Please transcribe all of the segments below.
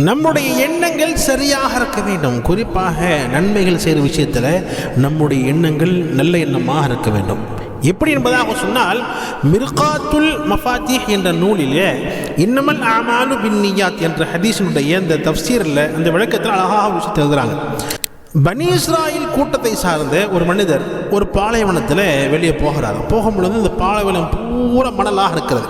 நம்முடைய எண்ணங்கள் சரியாக இருக்க வேண்டும். குறிப்பாக நன்மைகள் செய்கிற விஷயத்தில் நம்முடைய எண்ணங்கள் நல்ல எண்ணமாக இருக்க வேண்டும். எப்படி என்பதாக சொன்னால் மிர்காத்துல் மஃபாத்தி என்ற நூலிலே இன்னமல் ஆமாலு பின் நியாத் என்ற ஹதீஸினுடைய அந்த தப்சீரில் அந்த விளக்கத்தில் அழகாக விஷயம் விஷயத்தை எழுதுறாங்க. பனி இஸ்ராயில் கூட்டத்தை சார்ந்த ஒரு மனிதர் ஒரு பாலைவனத்தில் வெளியே போகிறார். போகும்பொழுது இந்த பாலைவனம் பூரா மணலாக இருக்கிறது.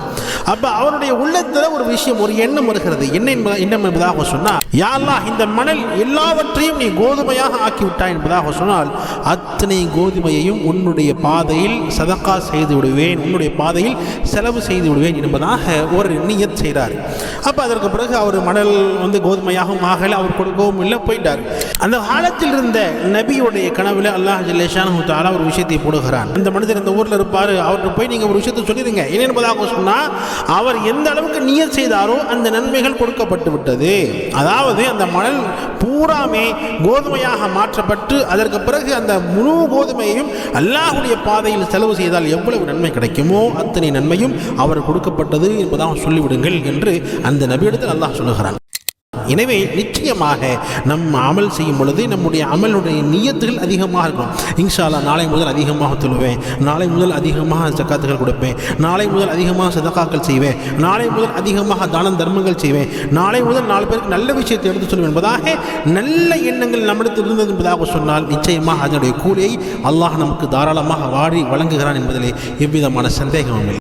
அப்போ அவருடைய உள்ள உள்ளத்தில் ஒரு விஷயம் ஒரு எண்ணம் வருகிறது. என்ன என்பதா எண்ணம் என்பதாக சொன்னால் யாழ்லா இந்த மணல் எல்லாவற்றையும் நீ கோதுமையாக ஆக்கிவிட்டாய் என்பதாக சொன்னால் அத்தனை கோதுமையையும் உன்னுடைய பாதையில் சதக்கா செய்து விடுவேன் உன்னுடைய பாதையில் செலவு செய்து விடுவேன் என்பதாக ஒரு நீயத் செய்கிறார் அப்போ அதற்கு பிறகு அவர் மணல் வந்து கோதுமையாகவும் ஆகலை அவர் கொடுக்கவும் இல்லை போயிட்டார். அந்த காலத்தில் இருந்த நபியுடைய கனவுல அல்லாஹ் ஜல்லேஷான தாலா ஒரு விஷயத்தை போடுகிறான். அந்த மனிதர் இந்த ஊரில் இருப்பார் அவர்கிட்ட போய் நீங்கள் ஒரு விஷயத்தை சொல்லிடுங்க என்ன என்பதாக சொன்னால் அவர் எந்த அளவுக்கு நீயர் செய்தாரோ அந்த நன்மைகள் கொடுக்கப்பட்டு விட்டது அதாவது அந்த மணல் பூராமே கோதுமையாக மாற்றப்பட்டு அதற்கு பிறகு அந்த முழு கோதுமையையும் அல்லாஹுடைய பாதையில் செலவு செய்தால் எவ்வளவு நன்மை கிடைக்குமோ அத்தனை நன்மையும் அவர் கொடுக்கப்பட்டது என்பதாக சொல்லிவிடுங்கள் என்று அந்த நபியிடத்தில் அல்லாஹ் சொல்லுகிறான். எனவே நிச்சயமாக நம் அமல் செய்யும் பொழுது நம்முடைய அமலுடைய நியத்துகள் அதிகமாக இருக்கும். இன்ஷால்லா நாளை முதல் அதிகமாக தொழுவேன். நாளை முதல் அதிகமாக சக்காத்துகள் கொடுப்பேன். நாளை முதல் அதிகமாக சதக்காக்கள் செய்வேன். நாளை முதல் அதிகமாக தானம் தர்மங்கள் செய்வேன். நாளை முதல் நாலு பேருக்கு நல்ல விஷயத்தை எடுத்து சொல்வேன் என்பதாக நல்ல எண்ணங்கள் நம்மிடத்தில் இருந்தது என்பதாக சொன்னால் நிச்சயமாக அதனுடைய கூலியை அல்லாஹ் நமக்கு தாராளமாக வாடி வழங்குகிறான் என்பதிலே எவ்விதமான சந்தேகம் இல்லை.